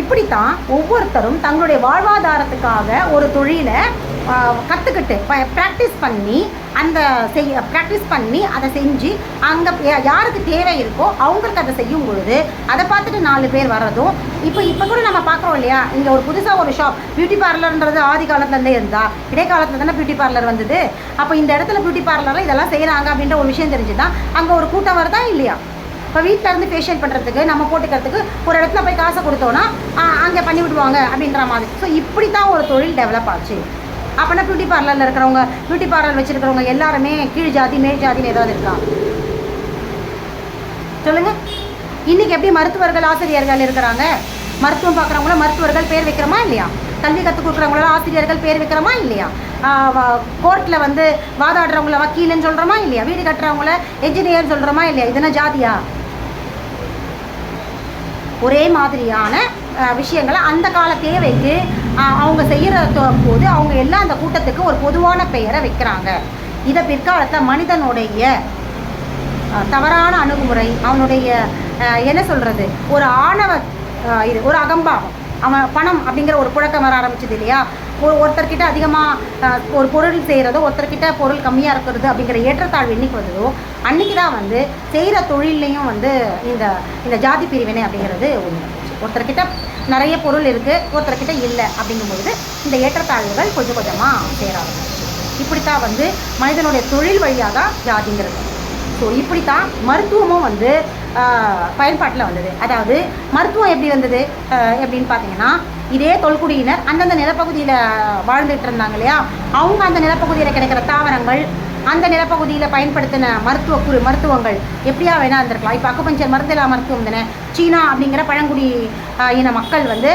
இப்படித்தான் ஒவ்வொருத்தரும் தங்களுடைய வாழ்வாதாரத்துக்காக ஒரு தொழிலை கற்றுக்கிட்டு ப்ராக்டிஸ் பண்ணி அந்த செய்ய ப்ராக்டிஸ் பண்ணி அதை செஞ்சு அங்கே யாருக்கு தேவை இருக்கோ அவங்களுக்கு அதை செய்யும் பொழுது அதை பார்த்துட்டு நாலு பேர் வர்றதும் இப்போ இப்போ கூட நம்ம பார்க்குறோம் இல்லையா? இங்கே ஒரு புதுசாக ஒரு ஷாப் பியூட்டி பார்லர்ன்றது ஆதி காலத்துலேருந்தே இருந்தா இடைக்காலத்தில் தானே பியூட்டி பார்லர் வந்தது? அப்போ இந்த இடத்துல பியூட்டி பார்லரில் இதெல்லாம் செய்கிறாங்க அப்படின்ற ஒரு விஷயம் தெரிஞ்சுதான் அங்கே ஒரு கூட்டம் வருதா இல்லையா? இப்போ வீட்டில் இருந்து ஃபேஷியல் பண்ணுறதுக்கு நம்ம போட்டுக்கிறதுக்கு ஒரு இடத்துல போய் காசை கொடுத்தோன்னா அங்கே பண்ணி விடுவாங்க அப்படின்ற மாதிரி. ஸோ இப்படி தான் ஒரு தொழில் டெவலப் ஆச்சு. அப்போனா பியூட்டி பார்லரில் இருக்கிறவங்க பியூட்டி பார்லர் வச்சுருக்கிறவங்க எல்லாருமே கீழ் ஜாதி மேல் ஜாதின்னு ஏதாவது இருக்கா சொல்லுங்கள் இன்றைக்கி எப்படி மருத்துவர்கள் ஆசிரியர்கள் இருக்கிறாங்க? மருத்துவம் பார்க்குறவங்கள மருத்துவர்கள் பேர் வைக்கிறோமா இல்லையா? கல்வி கற்றுக் கொடுக்குறவங்கள ஆசிரியர்கள் பேர் வைக்கிறோமா இல்லையா? கோர்ட்டில் வந்து வாதாடுறவங்கள வக்கீல்னு சொல்கிறோமா இல்லையா? வீடு கட்டுறவங்கள என்ஜினியர்னு சொல்கிறோமா இல்லையா? இதுனா ஜாதியா? ஒரே மாதிரியான விஷயங்களை அந்த கால தேவைக்கு அவங்க செய்கிற போது அவங்க எல்லாம் அந்த கூட்டத்துக்கு ஒரு பொதுவான பெயரை வைக்கிறாங்க. இதை பிற்காலத்தில் மனிதனுடைய தவறான அணுகுமுறை அவனுடைய என்ன சொல்கிறது ஒரு ஆணவ இது ஒரு அகம்பாவம். அவன் பணம் அப்படிங்கிற ஒரு புழக்கம் வர ஆரம்பிச்சது இல்லையா? ஒருத்தர்கிட்ட அதிகமாக ஒரு பொருள் செய்கிறதோ ஒருத்தர்கிட்ட பொருள் கம்மியாக இருக்கிறது அப்படிங்கிற ஏற்றத்தாழ்வு என்னைக்கு வந்ததோ அன்றைக்கி தான் வந்து செய்கிற தொழில்லையும் வந்து இந்த இந்த ஜாதி பிரிவினை அப்படிங்கிறது ஒன்று ஒருத்தர்கிட்ட நிறைய பொருள் இருக்குது ஒருத்தர்கிட்ட இல்லை அப்படிங்கும்பொழுது இந்த ஏற்றத்தாழ்வுகள் கொஞ்சம் கொஞ்சமாக சேர இப்படித்தான் வந்து மனிதனுடைய தொழில் வழியாக தான் ஜாதிங்கிறது. ஸோ இப்படித்தான் மருத்துவமும் வந்து பயன்பாட்டில் வந்தது. அதாவது மருத்துவம் எப்படி வந்தது? எப்படின்னு பார்த்தீங்கன்னா இதே தொல்குடியினர் அந்தந்த நிலப்பகுதியில் வாழ்ந்துட்டு இருந்தாங்க இல்லையா? அவங்க அந்த நிலப்பகுதியில் கிடைக்கிற தாவரங்கள் அந்த நிலப்பகுதியில் பயன்படுத்தின மருத்துவ குறு மருத்துவங்கள் எப்படியா வேணா இருந்திருக்கலாம். இப்போ அக்குபஞ்சர் மருந்திலா மருத்துவம் தானே? சீனா அப்படிங்கிற பழங்குடி இன மக்கள் வந்து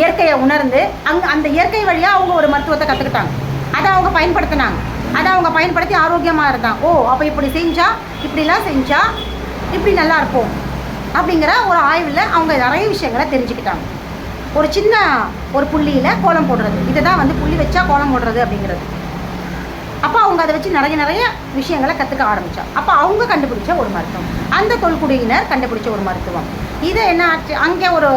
இயற்கையை உணர்ந்து அங்கே அந்த இயற்கை வழியாக அவங்க ஒரு மருத்துவத்தை கற்றுக்கிட்டாங்க அதை அவங்க பயன்படுத்தினாங்க. அதை அவங்க பயன்படுத்தி ஆரோக்கியமாக இருந்தான் ஓ அப்போ இப்படி செஞ்சால் இப்படிலாம் செஞ்சால் இப்படி நல்லா இருப்போம் அப்படிங்கிற ஒரு ஆய்வில் அவங்க நிறைய விஷயங்களை தெரிஞ்சுக்கிட்டாங்க. ஒரு சின்ன ஒரு புள்ளியில் கோலம் போடுறது. இதை தான் வந்து புள்ளி வச்சா கோலம் போடுறது அப்படிங்கிறது. அப்போ அவங்க அதை வச்சு நிறைய நிறைய விஷயங்களை கற்றுக்க ஆரம்பித்தா அப்போ அவங்க கண்டுபிடிச்ச ஒரு மருத்துவம். அந்த தொல்குடியினர் கண்டுபிடிச்ச ஒரு மருத்துவம். இதை என்ன ஆச்சு? அங்கே ஒரு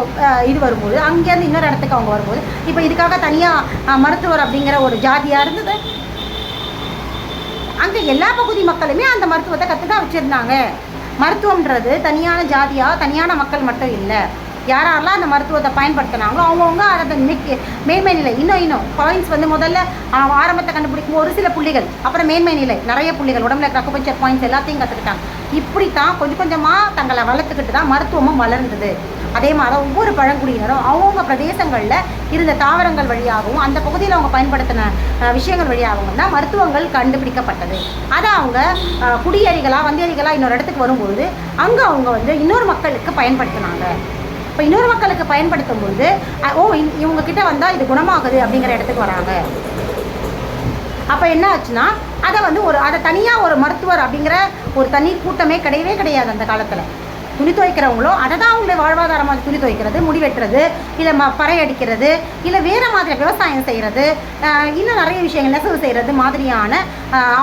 இது வரும்போது அங்கேருந்து இன்னொரு இடத்துக்கு அவங்க வரும்போது இப்போ இதுக்காக தனியாக மருத்துவர் அப்படிங்கிற ஒரு ஜாதியாக இருந்தது? அங்கே எல்லா பகுதி மக்களுமே அந்த மருத்துவத்தை கற்று தான் வச்சுருந்தாங்க. மருத்துவம்ன்றது தனியான ஜாதியாக தனியான மக்கள் மட்டும் இல்லை. யாரெல்லாம் அந்த மருத்துவத்தை பயன்படுத்தினாங்களோ அவங்கவுங்க அதை மிக்க மேன்மை நிலை இன்னும் இன்னும் பாயிண்ட்ஸ் வந்து முதல்ல ஆரம்பத்தை கண்டுபிடிக்கும் ஒரு சில புள்ளிகள் அப்புறம் மேன்மை நிலை நிறைய புள்ளிகள் உடம்புல இருக்கிற அக்குபஞ்சர் பாயிண்ட்ஸ் எல்லாத்தையும் கற்றுக்கிட்டாங்க இப்படி தான் கொஞ்சம் கொஞ்சமாக தங்களை வளர்த்துக்கிட்டு தான் மருத்துவமும் வளர்ந்தது. அதே மாதிரி ஒவ்வொரு பழங்குடியினரும் அவங்கவுங்க பிரதேசங்களில் இருந்த தாவரங்கள் வழியாகவும் அந்த பகுதியில் அவங்க பயன்படுத்தின விஷயங்கள் வழியாகவும் தான் மருத்துவங்கள் கண்டுபிடிக்கப்பட்டது. அதை அவங்க குடியேறிகளாக குடியேறிகளா வந்தியறிகளா இன்னொரு இடத்துக்கு வரும்பொழுது அங்கே அவங்க வந்து இன்னொரு மக்களுக்கு பயன்படுத்தினாங்க. இப்போ இன்னொரு மக்களுக்கு பயன்படுத்தும் பொழுது ஓ இ- இவங்க கிட்ட வந்தால் இது குணமாகுது அப்படிங்கிற இடத்துக்கு வராங்க. அப்போ என்ன ஆச்சுன்னா அதை வந்து ஒரு அதை தனியாக ஒரு மருத்துவர் அப்படிங்கிற ஒரு தனி கூட்டமே கிடையவே கிடையாது அந்த காலத்தில். துணி துவைக்கிறவங்களோ அதை தான் அவங்களுடைய வாழ்வாதாரமாக துணி துவைக்கிறது முடி வெட்டுறது இல்லை ம பறை அடிக்கிறது இல்லை வேறு மாதிரி விவசாயம் செய்கிறது இன்னும் நிறைய விஷயங்கள் நெசவு செய்கிறது மாதிரியான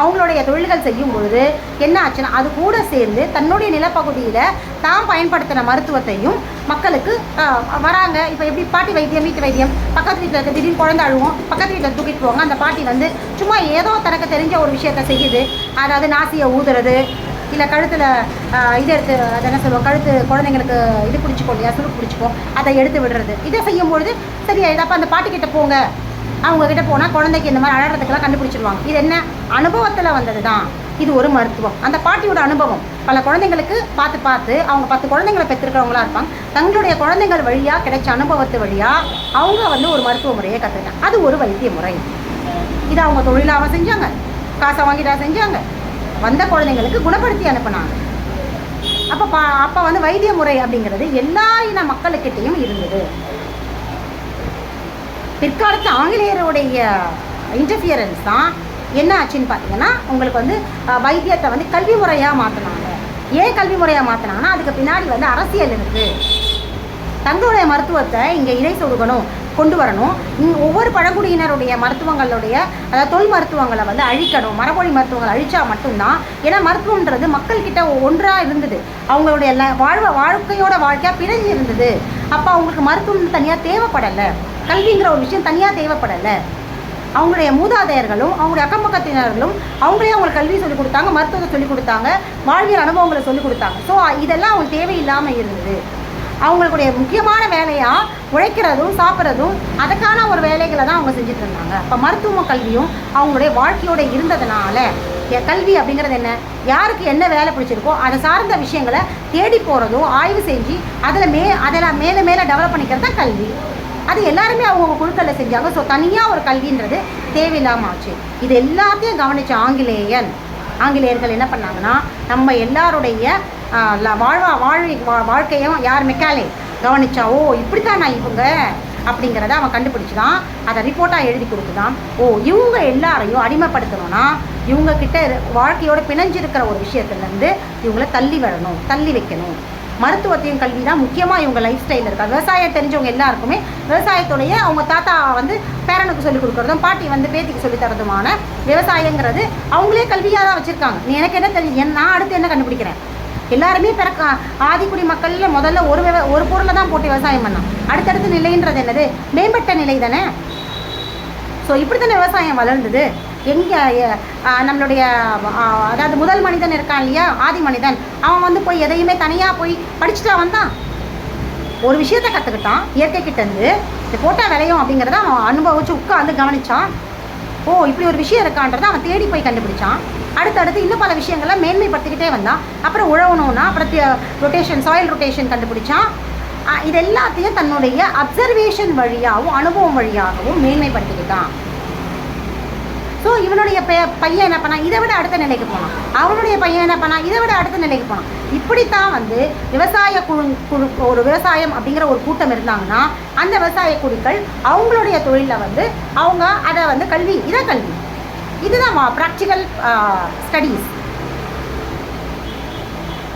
அவங்களுடைய தொழில்கள் செய்யும் பொழுது என்ன ஆச்சுன்னா அது கூட சேர்ந்து தன்னுடைய நிலப்பகுதியில் தான் பயன்படுத்தின மருத்துவத்தையும் மக்களுக்கு வராங்க. இப்போ எப்படி பாட்டி வைத்தியம் வீட்டு வைத்தியம் பக்கத்து வீட்டில் இருக்க திடீர்னு குழந்தை அழுவோம் பக்கத்து வீட்டில் தூக்கிட்டு போவாங்க. அந்த பாட்டி வந்து சும்மா ஏதோ தனக்கு தெரிஞ்ச ஒரு விஷயத்த செய்யுது. அதாவது நாசியை ஊதுறது இல்லை கழுத்தில் இது எடுத்து அதை என்ன சொல்லுவோம் கழுத்து குழந்தைங்களுக்கு இது பிடிச்சிக்கோ இல்லையா சுருக்கு பிடிச்சிக்கோ அதை எடுத்து விடுறது. இதை செய்யும்பொழுது சரியா அப்போ அந்த பாட்டிக்கிட்ட போங்க. அவங்க கிட்ட போனால் குழந்தைக்கு இந்த மாதிரி அழகிறதுக்கெல்லாம் கண்டுபிடிச்சிருவாங்க. இது என்ன? அனுபவத்தில் வந்தது தான் இது ஒரு மருத்துவம். அந்த பாட்டியோட அனுபவம். பல குழந்தைங்களுக்கு பார்த்து பார்த்து அவங்க பத்து குழந்தைங்களை பெற்றிருக்கிறவங்களா இருப்பாங்க. தங்களுடைய குழந்தைங்கள் வழியாக கிடைச்ச அனுபவத்து வழியாக அவங்க வந்து ஒரு மருத்துவ முறையை கற்றுக்கிட்டாங்க அது ஒரு வைத்திய முறை. இதை அவங்க தொழிலாக செஞ்சாங்க. காசை வாங்கிட்டா செஞ்சாங்க. வந்த குழந்தைங்களுக்கு குணப்படுத்தி அனுப்புனாங்க. அப்போ பா அப்போ வந்து வைத்திய முறை அப்படிங்கிறது எல்லா இன மக்களுக்கிட்டையும் இருந்தது. பிற்காலத்து ஆங்கிலேயருடைய இன்டர்ஃபியரன்ஸ் தான் என்ன ஆச்சுன்னு பார்த்தீங்கன்னா உங்களுக்கு வந்து வைத்தியத்தை வந்து கல்வி முறையாக மாற்றினாங்க ஏன் கல்வி முறையாக மாற்றினாங்கன்னா அதுக்கு பின்னாடி வந்து அரசியல் இருக்குது தங்களுடைய மருத்துவத்தை இங்கே இணை சொடுக்கணும் கொண்டு வரணும். ஒவ்வொரு பழங்குடியினருடைய மருத்துவங்களுடைய அதாவது தொல் மருத்துவங்களை வந்து அழிக்கணும். மரபொழி மருத்துவங்களை அழிச்சா மட்டும்தான். ஏன்னா மருத்துவம்ன்றது மக்கள்கிட்ட ஒன்றாக இருந்தது. அவங்களுடைய ல- வாழ்வ வாழ்க்கையோட வாழ்க்கையாக பிரிஞ்சு இருந்தது. அப்போ அவங்களுக்கு மருத்துவம் தனியாக தேவைப்படலை. கல்விங்கிற ஒரு விஷயம் தனியாக தேவைப்படலை. அவங்களுடைய மூதாதையர்களும் அவங்களுடைய அக்கம் பக்கத்தினர்களும் அவங்களே அவங்களுக்கு கல்வி சொல்லிக் கொடுத்தாங்க மருத்துவத்தை சொல்லிக் கொடுத்தாங்க வாழ்வியல் அனுபவங்களை சொல்லிக் கொடுத்தாங்க. ஸோ இதெல்லாம் அவங்களுக்கு தேவையில்லாமல் இருந்தது. அவங்களுடைய முக்கியமான வேலையாக உழைக்கிறதும் சாப்பிட்றதும் அதுக்கான ஒரு வேலைகளை தான் அவங்க செஞ்சுட்டு இருந்தாங்க. இப்போ மருத்துவ கல்வியும் அவங்களுடைய வாழ்க்கையோட இருந்ததுனால கல்வி அப்படிங்கிறது என்ன? யாருக்கு என்ன வேலை பிடிச்சிருக்கோ அதை சார்ந்த விஷயங்களை தேடி போகிறதும் ஆய்வு செஞ்சு அதில் மே அதில் மேலே மேலே டெவலப் பண்ணிக்கிறது தான் கல்வி. அது எல்லாருமே அவங்கவுங்க குழுக்களில் செஞ்சாங்க. ஸோ தனியாக ஒரு கல்வின்றது தேவையில்லாமல் ஆச்சு. இது எல்லாத்தையும் கவனித்த ஆங்கிலேயன் ஆங்கிலேயர்கள் என்ன பண்ணாங்கன்னா நம்ம எல்லாருடைய வாழ்வா வாழ்வி வா- வாழ்க்கையும் யார் மெக்காலே கவனிச்சா ஓ நான் இவங்க? அப்படிங்கிறத அவன் கண்டுபிடிச்சிதான் அதை ரிப்போர்ட்டாக எழுதி கொடுத்துதான் ஓ இவங்க எல்லாரையும் அடிமைப்படுத்தணும்னா இவங்கக்கிட்ட வாழ்க்கையோட பிணைஞ்சிருக்கிற ஒரு விஷயத்துலேருந்து இவங்கள தள்ளி வரணும் தள்ளி வைக்கணும். மருத்துவத்தையும் கல்வி தான் முக்கியமாக இவங்க லைஃப் ஸ்டைலில் இருக்கா? விவசாயம் தெரிஞ்சவங்க எல்லாருக்குமே விவசாயத்துடைய அவங்க தாத்தா வந்து பேரனுக்கு சொல்லிக் கொடுக்குறதும் பாட்டி வந்து பேத்திக்கு சொல்லித் தரதுமான விவசாயங்கிறது அவங்களே கல்வியாக தான் வச்சுருக்காங்க. நீ எனக்கு என்ன தெரியும் நான் அடுத்து என்ன கண்டுபிடிக்கிறேன்? எல்லாருமே பிறக்க ஆதிக்குடி மக்களில் முதல்ல ஒரு விவ ஒரு பொருளை தான் போட்டு விவசாயம் பண்ணோம். அடுத்தடுத்த நிலைன்றது என்னது? மேம்பட்ட நிலை தானே? ஸோ இப்படி தானே விவசாயம் வளர்ந்தது. எங்கே நம்மளுடைய அதாவது முதல் மனிதன் இருக்கான் இல்லையா? ஆதி மனிதன். அவன் வந்து போய் எதையுமே தனியாக போய் படிச்சுட்டா வந்தான். ஒரு விஷயத்த கற்றுக்கிட்டான் இயற்கைக்கிட்டேருந்து இது போட்டால் விளையும் அப்படிங்கிறத அவன் அனுபவிச்சு உட்காந்து கவனிச்சான். ஓ இப்படி ஒரு விஷயம் இருக்கான்றதை அவன் தேடி போய் கண்டுபிடிச்சான். அடுத்தடுத்து இன்னும் பல விஷயங்களை மேன்மைப்படுத்திக்கிட்டே வந்தான். அப்புறம் உழவணும்னா அப்புறம் ரொட்டேஷன் சாயில் ரொட்டேஷன் கண்டுபிடிச்சான். இது எல்லாத்தையும் தன்னுடைய அப்சர்வேஷன் வழியாகவும் அனுபவம் வழியாகவும் மேன்மைப்படுத்திக்கிட்டான். ஸோ இவனுடைய பைய பையன் என்ன பண்ணான்? இதை விட அடுத்த நிலைக்கு போனான். அவனுடைய பையன் என்ன பண்ணான்? இதை விட அடுத்த நிலைக்கு போனான். இப்படித்தான் வந்து விவசாய குழு குழு ஒரு விவசாயம் அப்படிங்கிற ஒரு கூட்டம் இருந்தாங்கன்னா அந்த விவசாய குழுக்கள் அவங்களுடைய தொழிலை வந்து அவங்க அதை வந்து கல்வி இதை கல்வி. இதுதான் ப்ராக்டிக்கல் ஸ்டடீஸ்